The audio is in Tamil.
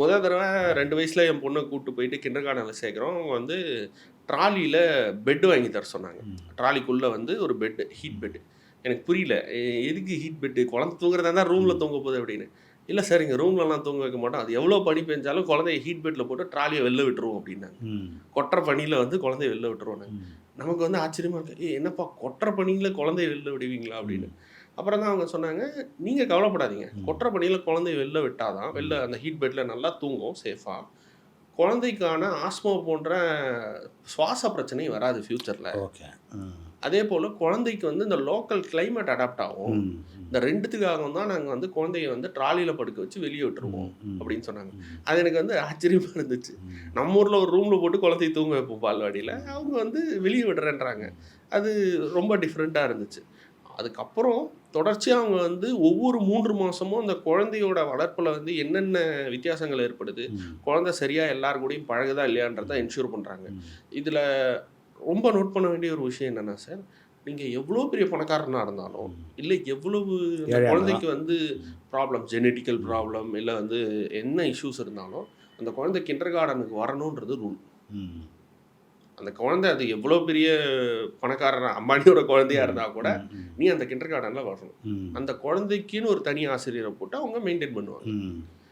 முதல் தடவை ரெண்டு வயசில் என் பொண்ணை கூப்பிட்டு போயிட்டு கிண்டர் கார்டனில் சேர்க்குறோம். அவங்க வந்து ட்ராலியில் பெட்டு வாங்கி தர சொன்னாங்க. ட்ராலிக்குள்ளே வந்து ஒரு பெட்டு ஹீட் பெட்டு எனக்கு புரியல. எதுக்கு ஹீட் பெட்டு குழந்தை தூங்குறதா இருந்தால் ரூமில் தூங்க போகுது அப்படின்னு. இல்லை சார் இங்கே ரூம்லலாம் தூங்க வைக்க மாட்டோம். அது எவ்வளோ பனி பெஞ்சாலும் குழந்தைய ஹீட் பெட்டில் போட்டு ட்ராலியை வெளில விட்டுருவோம் அப்படின்னாங்க. கொட்டுற பனியில் வந்து குழந்தைய வெளில விட்டுருவோம். நமக்கு வந்து ஆச்சரியமா இருக்கு. ஏய் என்னப்பா கொட்டுற பனியில் குழந்தைய வெளில விடுவீங்களா அப்படின்னு. அப்புறம் தான் அவங்க சொன்னாங்க நீங்கள் கவலைப்படாதீங்க ம். கொட்டுற பனியில் குழந்தைய வெளில விட்டாதான் வெளில அந்த ஹீட் பெட்டில் நல்லா தூங்கும் சேஃபாக குழந்தைக்கான ஆஸ்மா போன்ற சுவாச பிரச்சனை வராது ஃப்யூச்சரில் ஓகே. அதே போல் குழந்தைக்கு வந்து இந்த லோக்கல் climate அடாப்ட் ஆகும். இந்த ரெண்டுத்துக்காக தான் நாங்கள் வந்து குழந்தைய வந்து ட்ராலியில் படுக்க வச்சு வெளியே விட்டுருவோம். அப்படின்னு சொன்னாங்க. அது எனக்கு வந்து ஆச்சரியமா இருந்துச்சு. நம்ம ஊரில் ஒரு ரூமில் போட்டு குழந்தைய தூங்க வைப்போம் பால்வாடியில் அவங்க வந்து வெளியே விடுறேன்றாங்க அது ரொம்ப டிஃப்ரெண்ட்டாக இருந்துச்சு அதுக்கப்புறம் தொடர்ச்சியாக அவங்க வந்து ஒவ்வொரு மூன்று மாதமும் அந்த குழந்தையோட வளர்ப்பில் வந்து என்னென்ன வித்தியாசங்கள் ஏற்படுது. குழந்தை சரியாக எல்லார் கூடயும் பழகுதா இல்லையான்றதை என்ஷூர் பண்ணுறாங்க. இதில் ரொம்ப நோட் பண்ண வேண்டிய ஒரு விஷயம் என்னென்னா சார் நீங்கள் எவ்வளோ பெரிய பணக்காரனாக இருந்தாலும் இல்லை எவ்வளவு குழந்தைக்கு வந்து ப்ராப்ளம் ஜெனட்டிக்கல் ப்ராப்ளம் இல்லை வந்து என்ன இஷ்யூஸ் இருந்தாலும் அந்த குழந்தை கிண்டர் கார்டனுக்கு வரணுன்றது ரூல். அந்த குழந்தை அது எவ்வளோ பெரிய பணக்காரன் அம்பானியோட குழந்தையா இருந்தால் கூட. நீ அந்த கிண்டர் கார்டனில் வரணும். அந்த குழந்தைக்குன்னு ஒரு தனி ஆசிரியரை போட்டு அவங்க மெயின்டைன் பண்ணுவாங்க.